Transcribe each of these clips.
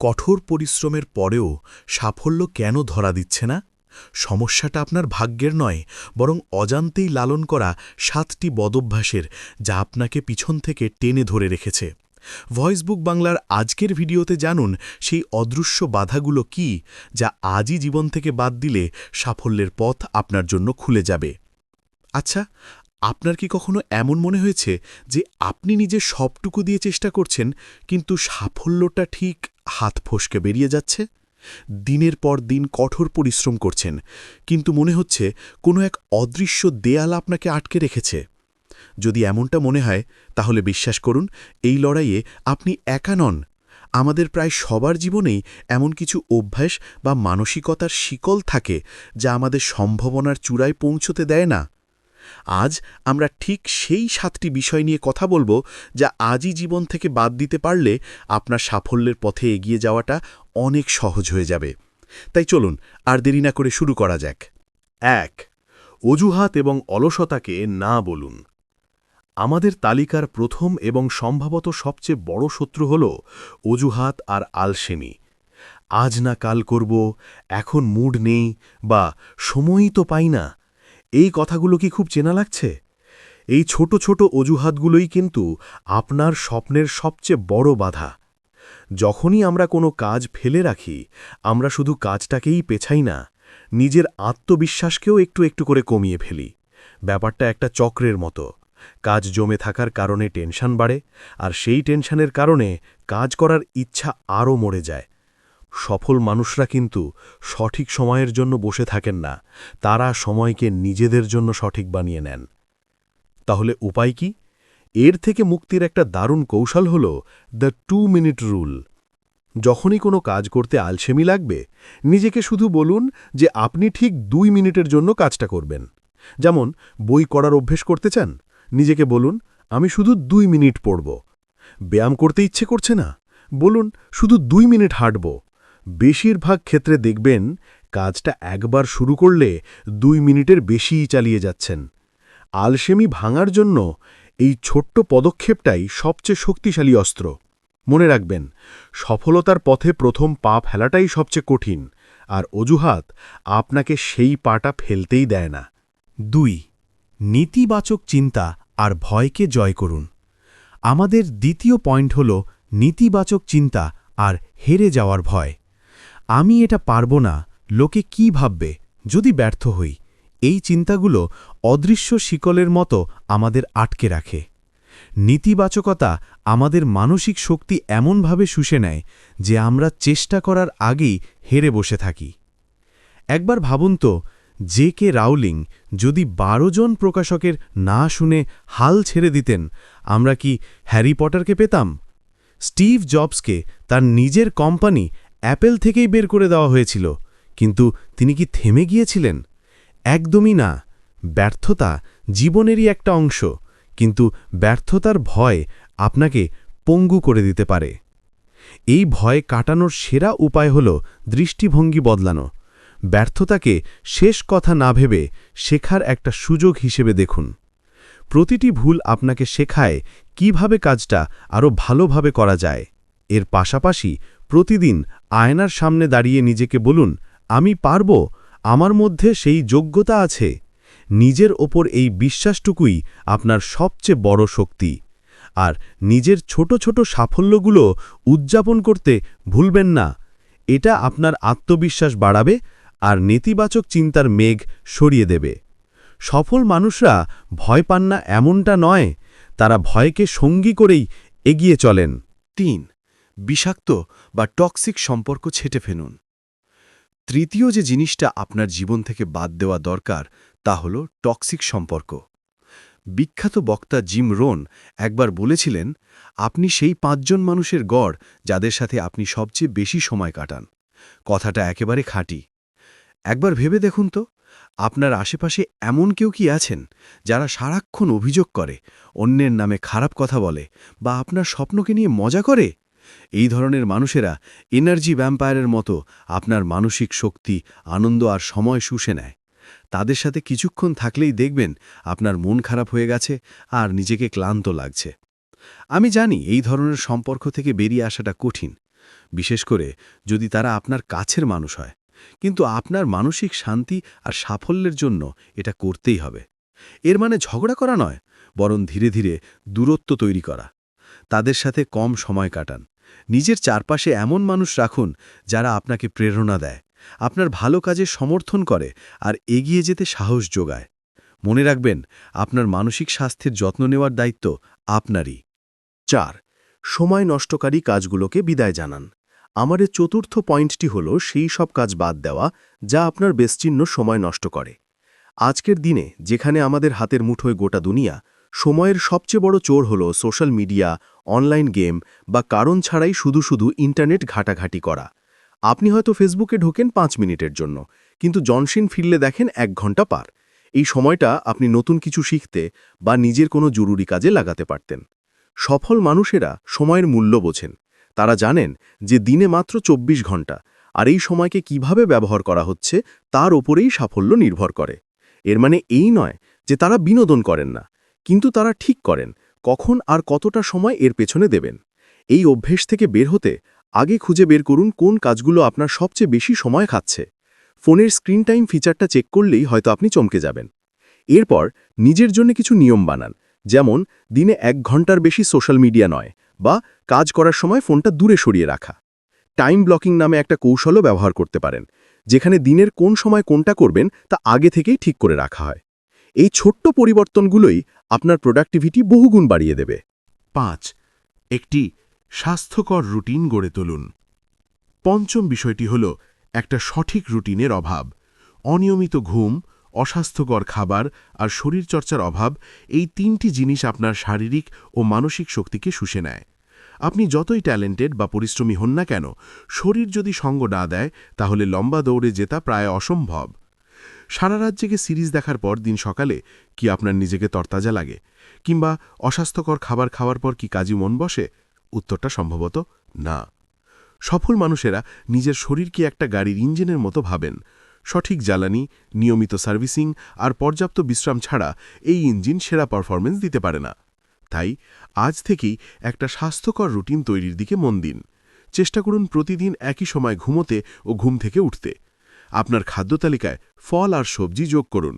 কঠোর পরিশ্রমের পরেও সাফল্য কেন ধরা দিচ্ছে না? সমস্যাটা আপনার ভাগ্যের নয়, বরং অজান্তেই লালন করা সাতটি বদভ্যাসের যা আপনাকে পিছন থেকে টেনে ধরে রেখেছে। ভয়েসবুক বাংলার আজকের ভিডিওতে জানুন সেই অদৃশ্য বাধাগুলো কি যা আজই জীবন থেকে বাদ দিলে সাফল্যের পথ আপনার জন্য খুলে যাবে। আচ্ছা আপনার কি কখনো এমন মনে হয়েছে যে আপনি নিজে সবটুকু দিয়ে চেষ্টা করছেন, কিন্তু সাফল্যটা ঠিক হাত ফসকে বেরিয়ে যাচ্ছে। দিনের পর দিন কঠোর পরিশ্রম করছেন, কিন্তু মনে হচ্ছে কোনো এক অদৃশ্য দেয়াল আপনাকে আটকে রেখেছে। যদি এমনটা মনে হয়, তাহলে বিশ্বাস করুন, এই লড়াইয়ে আপনি একা নন। আমাদের প্রায় সবার জীবনেই এমন কিছু অভ্যাস বা মানসিকতার শিকল থাকে, যা আমাদের সম্ভাবনার চূড়ায় পৌঁছতে দেয় না। আজ আমরা ঠিক সেই সাতটি বিষয় নিয়ে কথা বলব যা আজই জীবন থেকে বাদ দিতে পারলে আপনার সাফল্যের পথে এগিয়ে যাওয়াটা অনেক সহজ হয়ে যাবে। তাই চলুন, আর দেরি না করে শুরু করা যাক। এক, অজুহাত এবং অলসতাকে না বলুন। আমাদের তালিকার প্রথম এবং সম্ভবত সবচেয়ে বড় শত্রু হল অজুহাত আর আলসেমি। আজ না কাল করব, এখন মুড নেই বা সময়ই তো পাই না এই কথাগুলো কি খুব চেনা লাগছে? এই ছোট ছোট অজুহাতগুলোই কিন্তু আপনার স্বপ্নের সবচেয়ে বড় বাধা। যখনই আমরা কোনো কাজ ফেলে রাখি, আমরা শুধু কাজটাকেই পেছাই না, নিজের আত্মবিশ্বাসকেও একটু একটু করে কমিয়ে ফেলি। ব্যাপারটা একটা চক্রের মতো। কাজ জমে থাকার কারণে টেনশন বাড়ে, আর সেই টেনশনের কারণে কাজ করার ইচ্ছা আরও মরে যায়। সফল মানুষরা কিন্তু সঠিক সময়ের জন্য বসে থাকেন না। তারা সময়কে নিজেদের জন্য সঠিক বানিয়ে নেন। তাহলে উপায় কি? এর থেকে মুক্তির একটা দারুণ কৌশল হল দ্য টু মিনিট রুল যখনই কোনো কাজ করতে আলসেমি লাগবে, নিজেকে শুধু বলুন যে আপনি ঠিক দুই মিনিটের জন্য কাজটা করবেন। যেমন, বই করার অভ্যেস করতে চান, নিজেকে বলুন, আমি শুধু দুই মিনিট পড়ব। ব্যায়াম করতে ইচ্ছে করছে না, বলুন, শুধু দুই মিনিট হাঁটব। বেশিরভাগ ক্ষেত্রে দেখবেন কাজটা একবার শুরু করলে দুই মিনিটের বেশিই চালিয়ে যাচ্ছেন। আলসেমি ভাঙার জন্য এই ছোট্ট পদক্ষেপটাই সবচেয়ে শক্তিশালী অস্ত্র। মনে রাখবেন, সফলতার পথে প্রথম পা ফেলাটাই সবচেয়ে কঠিন, আর অজুহাত আপনাকে সেই পাটা ফেলতেই দেয় না। দুই, নেতিবাচক চিন্তা আর ভয়কে জয় করুন। আমাদের দ্বিতীয় পয়েন্ট হল নেতিবাচক চিন্তা আর হেরে যাওয়ার ভয়। আমি এটা পারব না, লোকে কি ভাববে? যদি ব্যর্থ হই, এই চিন্তাগুলো অদৃশ্য শিকলের মতো আমাদের আটকে রাখে। নেতিবাচকতা আমাদের মানসিক শক্তি এমনভাবে শুষে নেয় যে আমরা চেষ্টা করার আগেই হেরে বসে থাকি। একবার ভাবুন তো, জে কে রাউলিং যদি বারো জন প্রকাশকের না শুনে হাল ছেড়ে দিতেন, আমরা কি হ্যারি পটারকে পেতাম? স্টিভ জবসকে, তার নিজের কোম্পানি অ্যাপেল থেকেই বের করে দেওয়া হয়েছিল, কিন্তু তিনি কি থেমে গিয়েছিলেন? একদমই না। ব্যর্থতা জীবনেরই একটা অংশ, কিন্তু ব্যর্থতার ভয় আপনাকে পঙ্গু করে দিতে পারে। এই ভয় কাটানোর সেরা উপায় হল দৃষ্টিভঙ্গি বদলানো। ব্যর্থতাকে শেষ কথা না ভেবে শেখার একটা সুযোগ হিসেবে দেখুন। প্রতিটি ভুল আপনাকে শেখায় কীভাবে কাজটা আরও ভালোভাবে করা যায়। এর পাশাপাশি প্রতিদিন আয়নার সামনে দাঁড়িয়ে নিজেকে বলুন, আমি পারব? আমার মধ্যে সেই যোগ্যতা আছে। নিজের ওপর এই বিশ্বাসটুকুই আপনার সবচেয়ে বড় শক্তি। আর নিজের ছোট ছোট সাফল্যগুলো উদযাপন করতে ভুলবেন না। এটা আপনার আত্মবিশ্বাস বাড়াবে আর নেতিবাচক চিন্তার মেঘ সরিয়ে দেবে। সফল মানুষরা ভয় পান না এমনটা নয়, তারা ভয়কে সঙ্গী করেই এগিয়ে চলেন। তিন বিষাক্ত বা টক্সিক সম্পর্ক ছেটে ফেলুন। তৃতীয় যে জিনিসটা আপনার জীবন থেকে বাদ দেওয়া দরকার, তা হল টক্সিক সম্পর্ক। বিখ্যাত বক্তা জিম রোন একবার বলেছিলেন, আপনি সেই পাঁচজন মানুষের গড় যাদের সাথে আপনি সবচেয়ে বেশি সময় কাটান। কথাটা একেবারে খাঁটি। একবার ভেবে দেখুন তো, আপনার আশেপাশে এমন কেউ কি আছেন যারা সারাক্ষণ অভিযোগ করে, অন্যের নামে খারাপ কথা বলে বা আপনার স্বপ্নকে নিয়ে মজা করে? এই ধরনের মানুষেরা এনার্জি ভ্যাম্পায়ারের মতো আপনার মানসিক শক্তি, আনন্দ আর সময় শুষে নেয়। তাদের সাথে কিছুক্ষণ থাকলেই দেখবেন আপনার মন খারাপ হয়ে গেছে আর নিজেকে ক্লান্ত লাগছে। আমি জানি এই ধরনের সম্পর্ক থেকে বেরিয়ে আসাটা কঠিন, বিশেষ করে যদি তারা আপনার কাছের মানুষ হয়। কিন্তু আপনার মানসিক শান্তি আর সাফল্যের জন্য এটা করতেই হবে। এর মানে ঝগড়া করা নয়, বরং ধীরে ধীরে দূরত্ব তৈরি করা। তাদের সাথে কম সময় কাটান। নিজের চারপাশে এমন মানুষ রাখুন যারা আপনাকে প্রেরণা দেয়, আপনার ভালো কাজে সমর্থন করে আর এগিয়ে যেতে সাহস যোগায়। মনে রাখবেন, আপনার মানসিক স্বাস্থ্যের যত্ন নেওয়ার দায়িত্ব আপনারই। চার, সময় নষ্টকারী কাজগুলোকে বিদায় জানান। আমার এ চতুর্থ পয়েন্টটি হল সেই সব কাজ বাদ দেওয়া যা আপনার বেশচিহ্ন সময় নষ্ট করে। আজকের দিনে যেখানে আমাদের হাতের মুঠোয় গোটা দুনিয়া সময়ের সবচেয়ে বড় চোর হল সোশ্যাল মিডিয়া, অনলাইন গেম বা কারণ ছাড়াই শুধু শুধু ইন্টারনেট ঘাটাঘাটি করা। আপনি হয়তো ফেসবুকে ঢোকেন পাঁচ মিনিটের জন্য, কিন্তু জনসিন ফিরলে দেখেন এক ঘণ্টা পার। এই সময়টা আপনি নতুন কিছু শিখতে বা নিজের কোনো জরুরি কাজে লাগাতে পারতেন। সফল মানুষেরা সময়ের মূল্য বোঝেন। তারা জানেন যে দিনে মাত্র ২৪ ঘণ্টা, আর এই সময়কে কীভাবে ব্যবহার করা হচ্ছে তার ওপরেই সাফল্য নির্ভর করে। এর মানে এই নয় যে তারা বিনোদন করেন না। কিন্তু তারা ঠিক করেন, কখন আর কতটা সময় এর পেছনে দেবেন। এই অভ্যেস থেকে বের হতে আগে খুঁজে বের করুন কোন কাজগুলো আপনার সবচেয়ে বেশি সময় খাচ্ছে। ফোনের স্ক্রিন টাইম ফিচারটা চেক করলেই হয়তো আপনি চমকে যাবেন। এরপর নিজের জন্য কিছু নিয়ম বানান, যেমন দিনে এক ঘণ্টার বেশি সোশ্যাল মিডিয়া নয় বা কাজ করার সময় ফোনটা দূরে সরিয়ে রাখা। টাইম ব্লকিং নামে একটা কৌশলও ব্যবহার করতে পারেন, যেখানে দিনের কোন সময় কোনটা করবেন তা আগে থেকেই ঠিক করে রাখা হয়। এই ছোট্ট পরিবর্তনগুলোই আপনার প্রোডাক্টিভিটি বহুগুণ বাড়িয়ে দেবে। পাঁচ, একটি স্বাস্থ্যকর রুটিন গড়ে তুলুন। পঞ্চম বিষয়টি হল একটা সঠিক রুটিনের অভাব। অনিয়মিত ঘুম, অস্বাস্থ্যকর খাবার আর শরীরচর্চার অভাব এই তিনটি জিনিস আপনার শারীরিক ও মানসিক শক্তিকে শুষে নেয়। আপনি যতই ট্যালেন্টেড বা পরিশ্রমী হন না কেন, শরীর যদি সঙ্গ না দেয়, তাহলে লম্বা দৌড়ে জেতা প্রায় অসম্ভব। সারা রাত জেগে সিরিজ দেখার পর দিন সকালে কি আপনার নিজেকে তরতাজা লাগে? কিংবা অস্বাস্থ্যকর খাবার খাওয়ার পর কি কাজী মন বসে? উত্তরটা সম্ভবত না। সফল মানুষেরা নিজের শরীরকে একটা গাড়ির ইঞ্জিনের মতো ভাবেন। সঠিক জ্বালানি, নিয়মিত সার্ভিসিং আর পর্যাপ্ত বিশ্রাম ছাড়া এই ইঞ্জিন সেরা পারফরমেন্স দিতে পারে না। তাই আজ থেকেই একটা স্বাস্থ্যকর রুটিন তৈরির দিকে মন দিন। চেষ্টা করুন প্রতিদিন একই সময় ঘুমোতে ও ঘুম থেকে উঠতে। আপনার খাদ্য তালিকায় ফল আর সবজি যোগ করুন।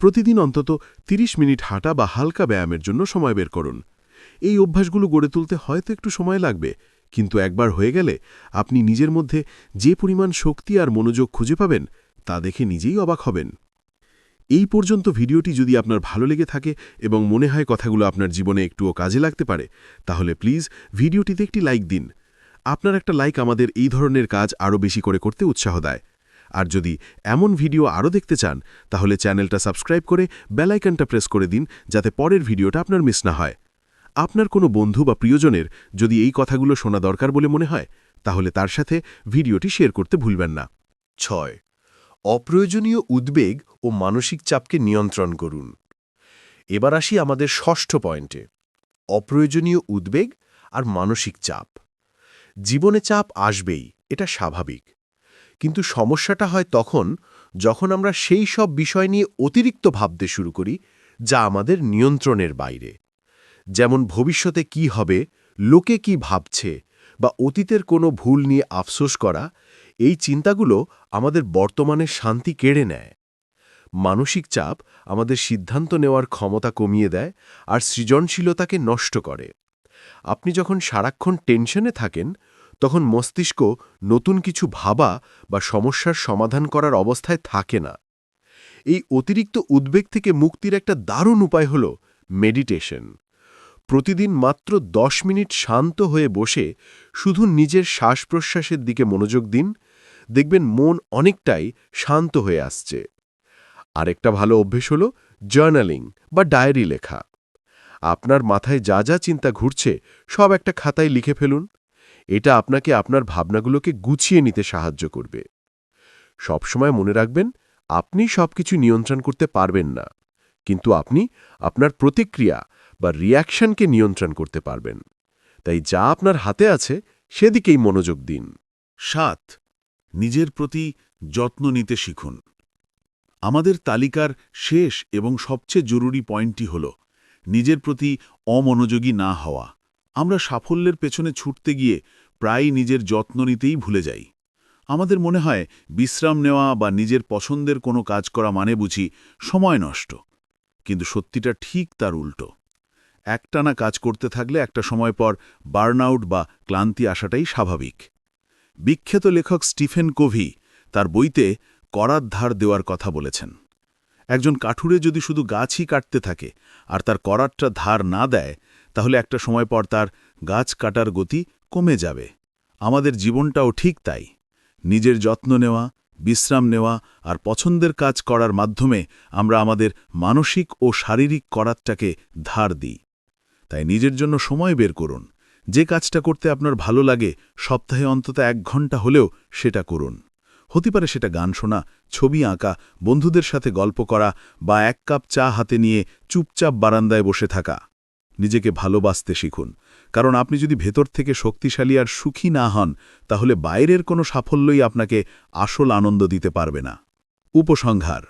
প্রতিদিন অন্তত ৩০ মিনিট হাঁটা বা হালকা ব্যায়ামের জন্য সময় বের করুন। এই অভ্যাসগুলো গড়ে তুলতে হয়তো একটু সময় লাগবে, কিন্তু একবার হয়ে গেলে আপনি নিজের মধ্যে যে পরিমাণ শক্তি আর মনোযোগ খুঁজে পাবেন, তা দেখে নিজেই অবাক হবেন। এই পর্যন্ত ভিডিওটি যদি আপনার ভালো লেগে থাকে এবং মনে হয় কথাগুলো আপনার জীবনে একটুও কাজে লাগতে পারে, তাহলে প্লিজ ভিডিওটিতে একটি লাইক দিন। আপনার একটা লাইক আমাদের এই ধরনের কাজ আরও বেশি করে করতে উৎসাহ দেয়। আর যদি এমন ভিডিও আরও দেখতে চান, তাহলে চ্যানেলটা সাবস্ক্রাইব করে বেলাইকনটা প্রেস করে দিন যাতে পরের ভিডিওটা আপনার মিস না হয়। আপনার কোনো বন্ধু বা প্রিয়জনের যদি এই কথাগুলো শোনা দরকার বলে মনে হয়, তাহলে তার সাথে ভিডিওটি শেয়ার করতে ভুলবেন না। ছয়, অপ্রয়োজনীয় উদ্বেগ ও মানসিক চাপকে নিয়ন্ত্রণ করুন। এবার আসি আমাদের ষষ্ঠ পয়েন্টে, অপ্রয়োজনীয় উদ্বেগ আর মানসিক চাপ। জীবনে চাপ আসবেই, এটা স্বাভাবিক। কিন্তু সমস্যাটা হয় তখন যখন আমরা সেই সব বিষয় নিয়ে অতিরিক্ত ভাবতে শুরু করি যা আমাদের নিয়ন্ত্রণের বাইরে। যেমন ভবিষ্যতে কি হবে, লোকে কি ভাবছে বা অতীতের কোনো ভুল নিয়ে আফসোস করা, এই চিন্তাগুলো আমাদের বর্তমানে শান্তি কেড়ে নেয়। মানসিক চাপ আমাদের সিদ্ধান্ত নেওয়ার ক্ষমতা কমিয়ে দেয় আর সৃজনশীলতাকে নষ্ট করে। আপনি যখন সারাক্ষণ টেনশনে থাকেন তখন মস্তিষ্ক নতুন কিছু ভাবা বা সমস্যার সমাধান করার অবস্থায় থাকে না। এই অতিরিক্ত উদ্বেগ থেকে মুক্তির একটা দারুণ উপায় হল মেডিটেশন। প্রতিদিন মাত্র দশ মিনিট শান্ত হয়ে বসে শুধু নিজের শ্বাস প্রশ্বাসের দিকে মনোযোগ দিন, দেখবেন মন অনেকটাই শান্ত হয়ে আসছে। আরেকটা ভালো অভ্যেস হল জার্নালিং বা ডায়েরি লেখা। আপনার মাথায় যা যা চিন্তা ঘুরছে সব একটা খাতায় লিখে ফেলুন। এটা আপনাকে আপনার ভাবনাগুলোকে গুছিয়ে নিতে সাহায্য করবে। সবসময় মনে রাখবেন, আপনি সবকিছু নিয়ন্ত্রণ করতে পারবেন না। কিন্তু আপনি আপনার প্রতিক্রিয়া বা রিয়াকশনকে নিয়ন্ত্রণ করতে পারবেন। তাই যা আপনার হাতে আছে, সেদিকেই মনোযোগ দিন। সাত, নিজের প্রতি যত্ন নিতে শিখুন। আমাদের তালিকার শেষ এবং সবচেয়ে জরুরি পয়েন্টটি হল, নিজের প্রতি অমনোযোগী না হওয়া। আমরা সাফল্যের পেছনে ছুটতে গিয়ে প্রায়ই নিজের যত্ন নিতেই ভুলে যাই। আমাদের মনে হয়, বিশ্রাম নেওয়া বা নিজের পছন্দের কোনো কাজ করা মানে বুঝি সময় নষ্ট। কিন্তু সত্যিটা ঠিক তার উল্টো। একটানা কাজ করতে থাকলে একটা সময় পর বার্নআউট বা ক্লান্তি আসাটাই স্বাভাবিক। বিখ্যাত লেখক স্টিফেন কোভি তার বইতে করার ধার দেওয়ার কথা বলেছেন। একজন কাঠুরে যদি শুধু গাছই কাটতে থাকে আর তার করারটা ধার না দেয় তাহলে একটা সময় পর তার গাছ কাটার গতি কমে যাবে। আমাদের জীবনটাও ঠিক তাই। নিজের যত্ন নেওয়া, বিশ্রাম নেওয়া আর পছন্দের কাজ করার মাধ্যমে আমরা আমাদের মানসিক ও শারীরিক করাতটাকে ধার দিই। তাই নিজের জন্য সময় বের করুন। যে কাজটা করতে আপনার ভালো লাগে, সপ্তাহে অন্তত এক ঘণ্টা হলেও সেটা করুন। হতে পারে সেটা গান শোনা, ছবি আঁকা, বন্ধুদের সাথে গল্প করা বা এক কাপ চা হাতে নিয়ে চুপচাপ বারান্দায় বসে থাকা। নিজেকে ভালোবাসতে শিখুন। কারণ আপনি যদি ভেতর থেকে শক্তিশালী আর সুখী না হন, তাহলে বাইরের কোনো সাফল্যই আপনাকে আসল আনন্দ দিতে পারবে না। উপসংহার।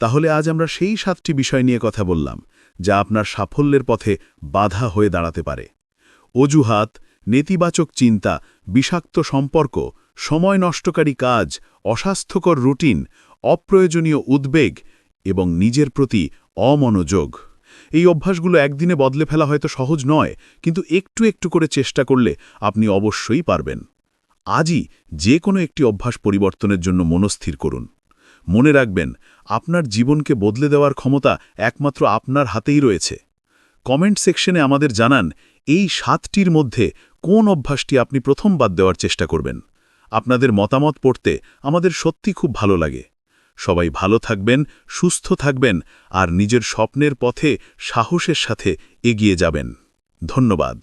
তাহলে আজ আমরা সেই সাতটি বিষয় নিয়ে কথা বললাম, যা আপনার সাফল্যের পথে বাধা হয়ে দাঁড়াতে পারে। অজুহাত, নেতিবাচক চিন্তা, বিষাক্ত সম্পর্ক, সময় নষ্টকারী কাজ, অস্বাস্থ্যকর রুটিন, অপ্রয়োজনীয় উদ্বেগ এবং নিজের প্রতি অমনোযোগ। এই অভ্যাসগুলো একদিনে বদলে ফেলা হয়তো সহজ নয়, কিন্তু একটু একটু করে চেষ্টা করলে আপনি অবশ্যই পারবেন। আজই যে কোনো একটি অভ্যাস পরিবর্তনের জন্য মনস্থির করুন। মনে রাখবেন, আপনার জীবনকে বদলে দেওয়ার ক্ষমতা একমাত্র আপনার হাতেই রয়েছে। কমেন্ট সেকশনে আমাদের জানান, এই সাতটির মধ্যে কোন অভ্যাসটি আপনি প্রথম বাদ দেওয়ার চেষ্টা করবেন? আপনাদের মতামত পড়তে আমাদের সত্যি খুব ভালো লাগে। সবাই ভালো থাকবেন সুস্থ থাকবেন আর নিজের স্বপ্নের পথে সাহসের সাথে এগিয়ে যাবেন। ধন্যবাদ।